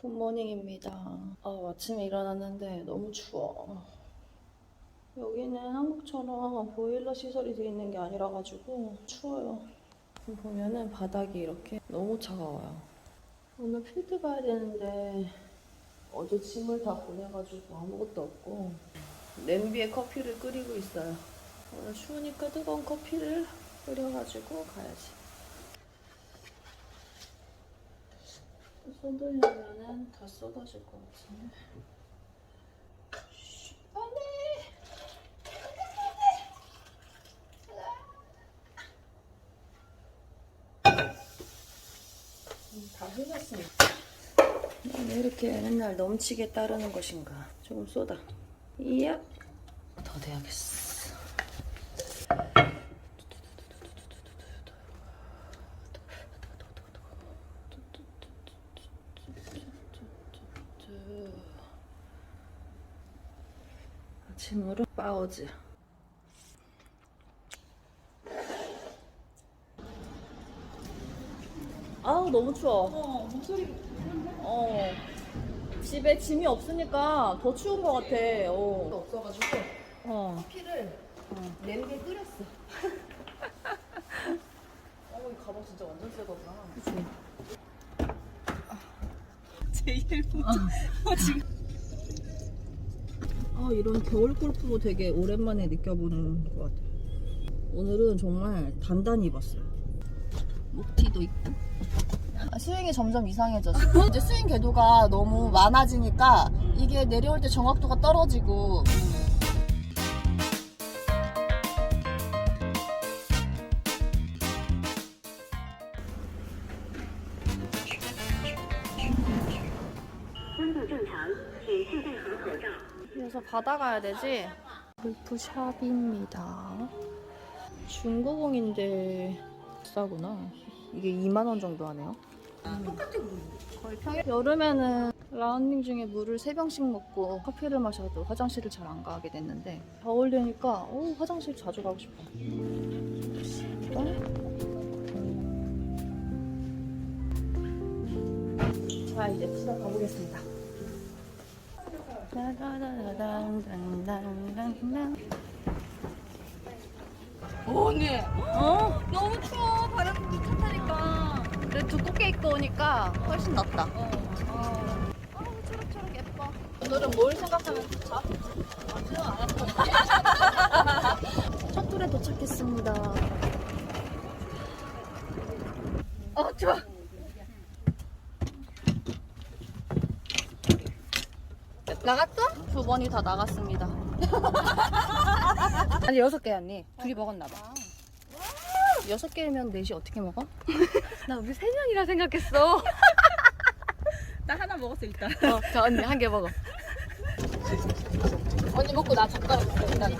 굿모닝입니다. 아, 아침에 일어났는데 너무 추워. 여기는 한국처럼 보일러 시설이 되어 있는 게 아니라 가지고 추워요. 보면은 바닥이 이렇게 너무 차가워요. 오늘 필드 가야 되는데 어제 짐을 다 보내가지고 아무것도 없고 냄비에 커피를 끓이고 있어요. 오늘 추우니까 뜨거운 커피를 끓여가지고 가야지. 손 돌리면은 다 쏟아질 것 같은데. 다 흘렸으니까. 왜 이렇게 맨날 넘치게 따르는 것인가? 조금 쏟아. 이야. 더 돼야겠어. 아침으로 빠오즈. 아우 너무 추워. 어, 목소리 어. 집에 짐이 없으니까 더 추운 것 같아. 어. 없어가지고 어. 커피를 어. 냄비에 끓였어. 어, 이 가방 진짜 완전 새 거구나. 그치. 제일 어, 지금. 아 이런 겨울 골프도 되게 오랜만에 느껴보는 것 같아. 오늘은 정말 단단히 입었어요. 목티도 있고. 아, 스윙이 점점 이상해졌어. 이제 스윙 궤도가 너무 많아지니까 이게 내려올 때 정확도가 떨어지고. 그래서 받아가야 되지? 골프샵입니다. 중고공인데 비싸구나. 이게 2만 원 정도 하네요. 똑같아 보이는데. 거의 평일 여름에는 라운딩 중에 물을 3병씩 먹고 커피를 마셔도 화장실을 잘 안 가게 됐는데 겨울 되니까 오, 화장실 자주 가고 싶어. 자 이제 시작 가보겠습니다. 언니 어? 너무 추워. 바람 미쳤다니까. 그래 두껍게 입고 오니까 훨씬 낫다. 어. 어. 아, 초록초록 예뻐. 오늘은 뭘 생각하면 좋죠? 첫 툴에 도착했습니다. 어, 좋아. 번이 다 나갔습니다. 아니 여섯 개 언니. 둘이 먹었나 봐. 여섯 개면 넷이 어떻게 먹어? 나 우리 세 명이라 생각했어. 나 하나 먹었어 일단. 어, 자 언니 한 개 먹어. 언니 먹고 나 젓가락 먹어 일단.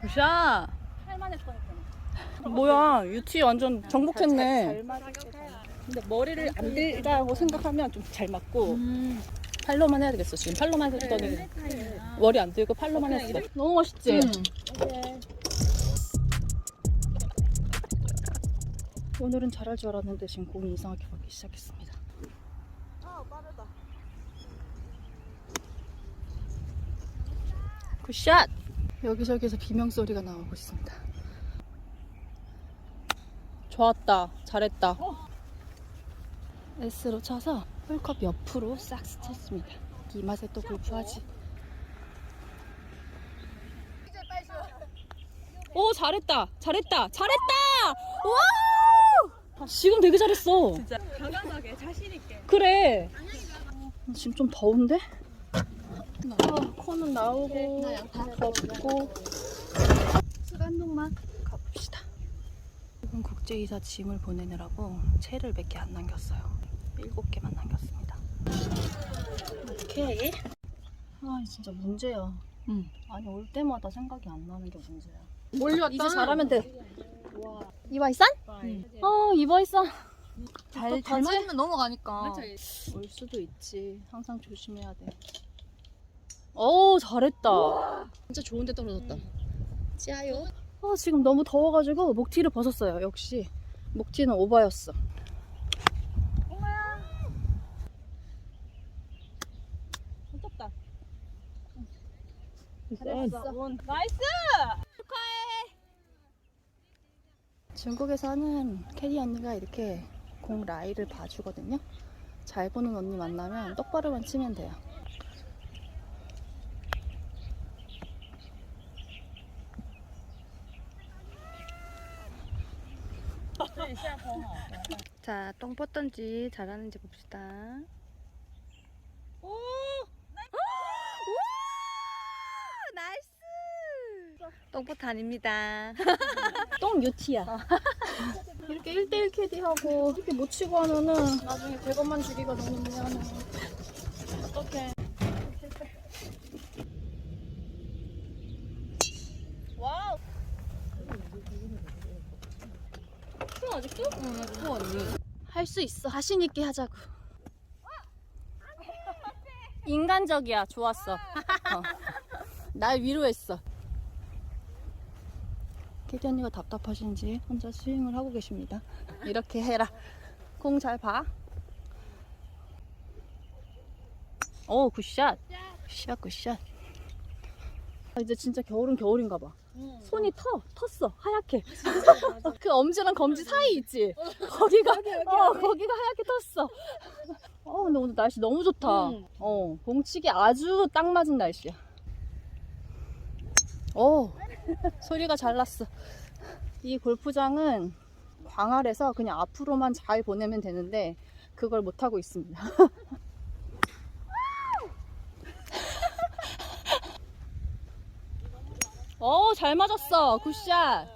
굿샷. 뭐야 유치 완전 정복했네. 근데 머리를 안 들다고 생각하면 좀 잘 맞고 음. 팔로만 해야 되겠어 지금 팔로만 했더니 머리 안 들고 팔로만 했어. 너무 멋있지? 오늘은 잘할 줄 알았는데 지금 공이 이상하게 가기 시작했습니다. 아 빠르다. 굿샷! 여기저기서 비명 소리가 나오고 있습니다. 좋았다. 잘했다. S로 쳐서 홀컵 옆으로 싹 스쳤습니다. 이 맛에 또 골프하지. 오 잘했다. 잘했다. 잘했다. 와! 지금 되게 잘했어. 진짜 과감하게 자신 있게. 그래. 지금 좀 더운데? 아, 코는 나오고 덥고 시간동만 가봅시다. 지금 국제이사 짐을 보내느라고 채를 몇 개 안 남겼어요. 일곱 개만 남겼습니다. 어떡해? 아 진짜 문제야. 응. 아니 올 때마다 생각이 안 나는 게 문제야. 몰렸다. 이제 잘하면 돼. 이바이산? 어 이바이산. 잘, 잘 맞으면 넘어가니까. 올 수도 있지. 항상 조심해야 돼. 오 잘했다. 진짜 좋은데 떨어졌다. 짜요. 아, 지금 너무 더워가지고 목티를 벗었어요. 역시 목티는 오버였어. 졌다. 나이스! 축하해! 중국에서 하는 캐디 언니가 이렇게 공 라이를 봐주거든요. 잘 보는 언니 만나면 똑바로만 치면 돼요. 자, 똥 뻗던지 잘하는지 봅시다. 오! 우와! 나이스! 똥포트 아닙니다. 똥 유티야. 이렇게 1대1 캐디하고 이렇게 못 치고 하면은 나중에 100원만 주기가 너무 미안해. 어떡해. 와우. 총 아직도? 응, 아직도 언니. 할 수 있어. 자신 있게 하자고. 인간적이야. 좋았어. 어. 날 위로했어. 캐디 언니가 답답하신지 혼자 스윙을 하고 계십니다. 이렇게 해라. 공 잘 봐. 오, 굿샷. 굿샷, 굿샷. 아, 이제 진짜 겨울은 겨울인가 봐. 손이 터, 텄어. 하얗게. 그 엄지랑 검지 사이 있지? 거기가, 어, 거기가 하얗게 텄어. 어, 근데 오늘 날씨 너무 좋다. 응. 어, 공치기 아주 딱 맞은 날씨야. 오, 소리가 잘 났어. 이 골프장은 광활해서 그냥 앞으로만 잘 보내면 되는데 그걸 못하고 있습니다. 오, 잘 맞았어. 굿샷.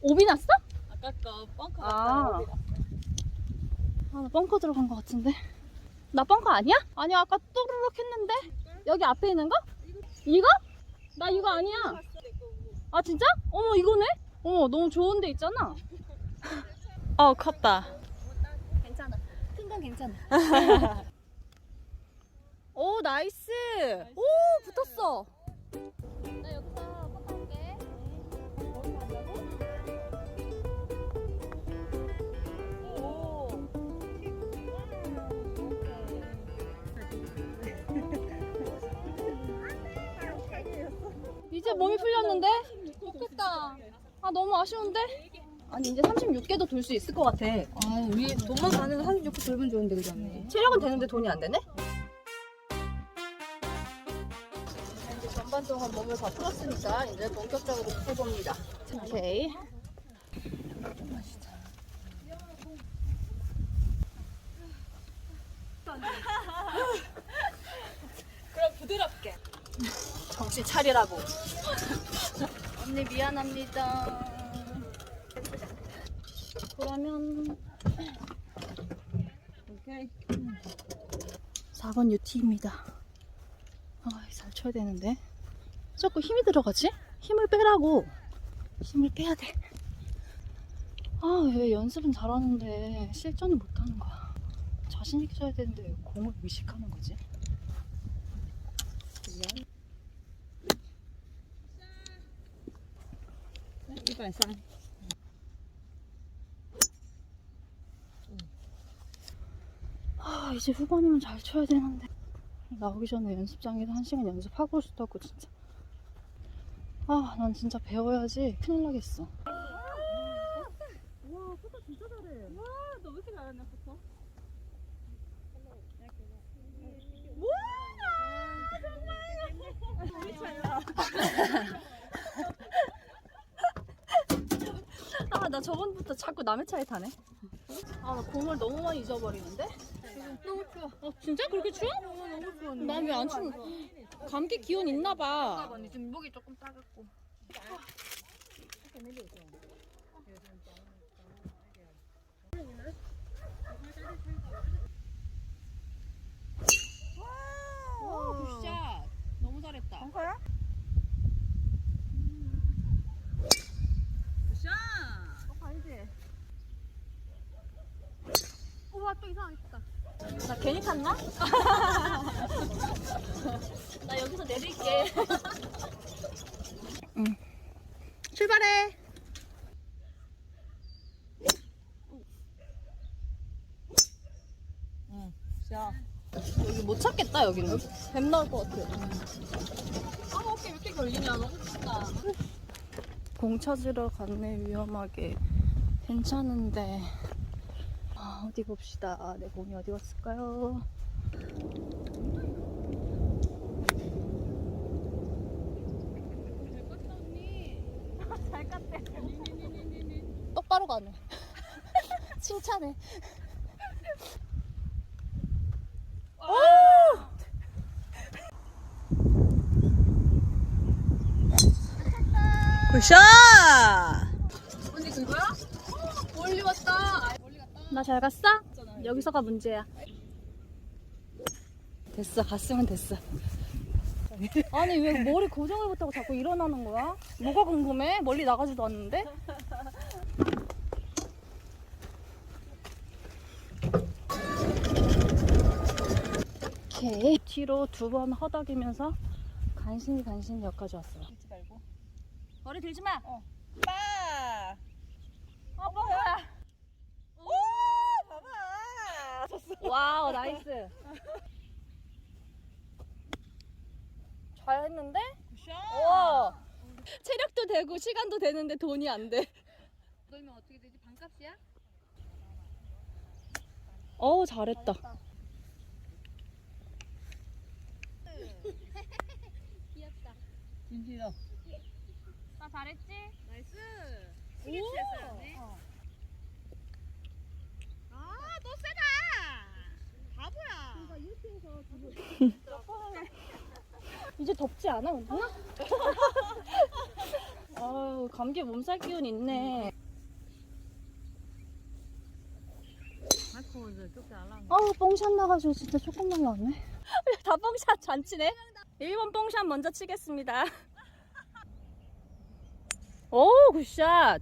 오비 났어? 아까 거 뻥커 아. 아, 나 벙커 들어간 것 같은데. 나 벙커 아니야? 아니야, 아까 또르륵 했는데? 여기 앞에 있는 거? 이거? 나 이거 아니야. 아, 진짜? 어머, 이거네? 어머, 너무 좋은 데 있잖아. 어, 컸다. 괜찮아. 큰 건 괜찮아. 오, 나이스. 오, 붙었어. 이제 몸이 풀렸는데? 좋겠다. 아, 너무 아쉬운데? 아니, 이제 36개도 돌 수 있을 것 같아. 아, 우리 돈만 가는 사진 좋고 돌면 좋은데 그지 않네. 체력은 되는데 돈이 안 되네? 이제 전반 동안 몸을 다 풀었으니까 이제 본격적으로 해봅니다. 오케이. 그럼 부드럽게. 정신 차리라고. 언니 미안합니다. 그러면 오케이. 4번 UT입니다. 아, 잘 쳐야 되는데. 자꾸 힘이 들어가지? 힘을 빼라고. 힘을 빼야 돼. 아, 왜 연습은 잘하는데 실전은 못하는 거야. 자신있게 쳐야 되는데 왜 공을 의식하는 거지? 이발 쌍. 아, 이제 후반이면 잘 쳐야 되는데. 나오기 전에 연습장에서 한 시간 연습하고 싶다고, 진짜. 아, 난 진짜 배워야지. 큰일 나겠어. 와, 포터 진짜 잘해. 와, 너 왜 이렇게 잘하냐, 포터? 아, 나 저번부터 자꾸 남의 차에 타네. 아, 나 공을 너무 많이 잊어버리는데? 너무 추워. 어, 진짜 그렇게 추워? 너무 추워. 난 왜 안 추워? 감기 기운 있나 봐. 언니 지금 목이 조금 따갑고. 와, 굿샷. 너무 잘했다. 벙커야? 또 이상하겠다. 나 괜히 탔나? 나 여기서 내릴게. 응. 출발해. 응. 여기 못 찾겠다 여기는. 뱀 나올 것 같아. 아 뭐 어깨 왜 이렇게 걸리냐 너무 춥다 공 찾으러 갔네 위험하게. 괜찮은데 아, 어디 봅시다. 내 공이 어디 갔을까요? 잘 깠대. 똑바로 가네. 칭찬해. 굿샷! 언니 그거야? 멀리 왔다. 멀리 갔다. 나 잘 갔어? 여기서가 문제야. 됐어, 갔으면 됐어. 아니, 왜 머리 고정을 못하고 자꾸 일어나는 거야? 뭐가 궁금해? 멀리 나가지도 않는데? 오케이. 뒤로 두 번 허덕이면서 간신히 간신히 여기까지 왔어요. 들지 말고. 머리 들지 마! 빠. 어, 뭐야? 오 봐봐. 졌어. 와우 나이스 잘 했는데? 와 체력도 되고 시간도 되는데 돈이 안돼 너면 어떻게 되지? 반값이야? 어우 잘했다 귀엽다. 진실아. 나 잘했지? 나이스. 오. 시계치 했어야지. 아, 너 세다. 바보야. 이제 덥지 않아 근데? 아유 감기 몸살 기운 있네 아이고, 이제. 아우 뽕샷 나가지고 진짜 조금만 나왔네 다 뽕샷 잔치네 1번 뽕샷 먼저 치겠습니다 오 굿샷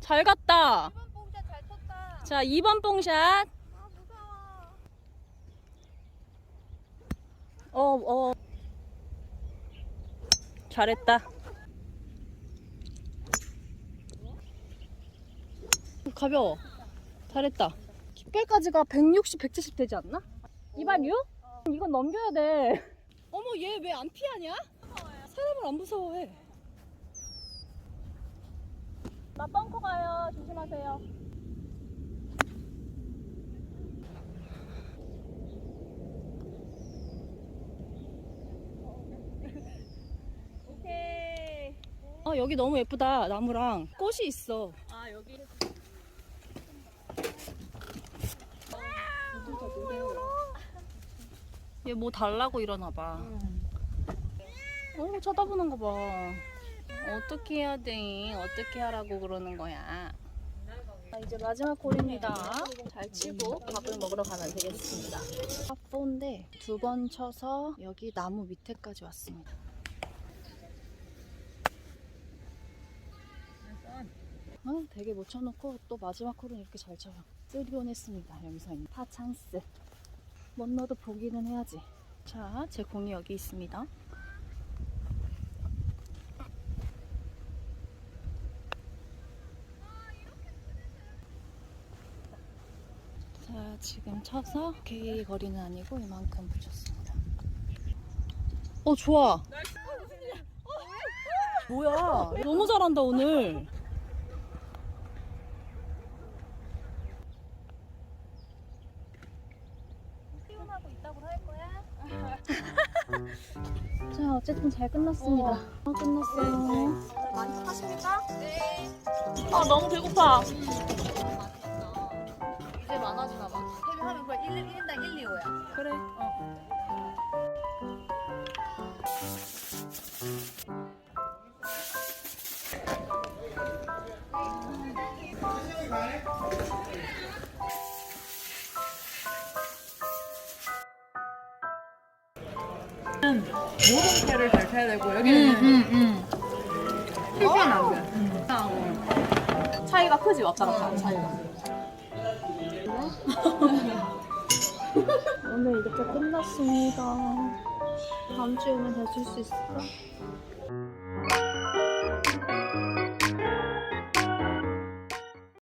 잘 갔다 봉자 잘 쳤다. 자 2번 뽕샷. 어, 어. 잘했다. 가벼워. 잘했다. 깃발까지가 160, 170 되지 않나? 이반 6? 이건 넘겨야 돼. 어머, 얘 왜 안 피하냐? 사람을 안 무서워해. 나 벙커 가요. 조심하세요. 오케이. 아, 여기 너무 예쁘다. 나무랑 꽃이 있어. 아, 여기. 얘 뭐 달라고 이러나 봐. 어, 쳐다보는 거 봐. 어떻게 해야 돼? 어떻게 하라고 그러는 거야? 자, 이제 마지막 홀입니다. 잘 치고 밥을 먹으러 가면 되겠습니다. 파4인데 두 번 쳐서 여기 나무 밑에까지 왔습니다. 어, 되게 못 쳐놓고 또 마지막 홀은 이렇게 잘 쳐요. 쓰리온 했습니다. 여기서 있는 파 찬스. 못 넣어도 보기는 해야지. 자, 제 공이 여기 있습니다. 자, 지금 쳐서 K 거리는 아니고 이만큼 붙였습니다. 어, 좋아. 뭐야? 너무 잘한다, 오늘. 피곤하고 있다고 할 거야? 자, 어쨌든 잘 끝났습니다. 아, 끝났어요. 많이 하십니까? 네. 아, 너무 배고파. 이제 많아지나 봐. 세배하면 거의 1, 1인당 1, 2호야. 그래. 어. 모든 패를 잘 타야 되고, 여기는 실패는 안 돼. 차이가 크지 왔다 갔다 하는 차이가. 오늘 이렇게 끝났습니다. 다음 주에 오면 더줄수 있을까?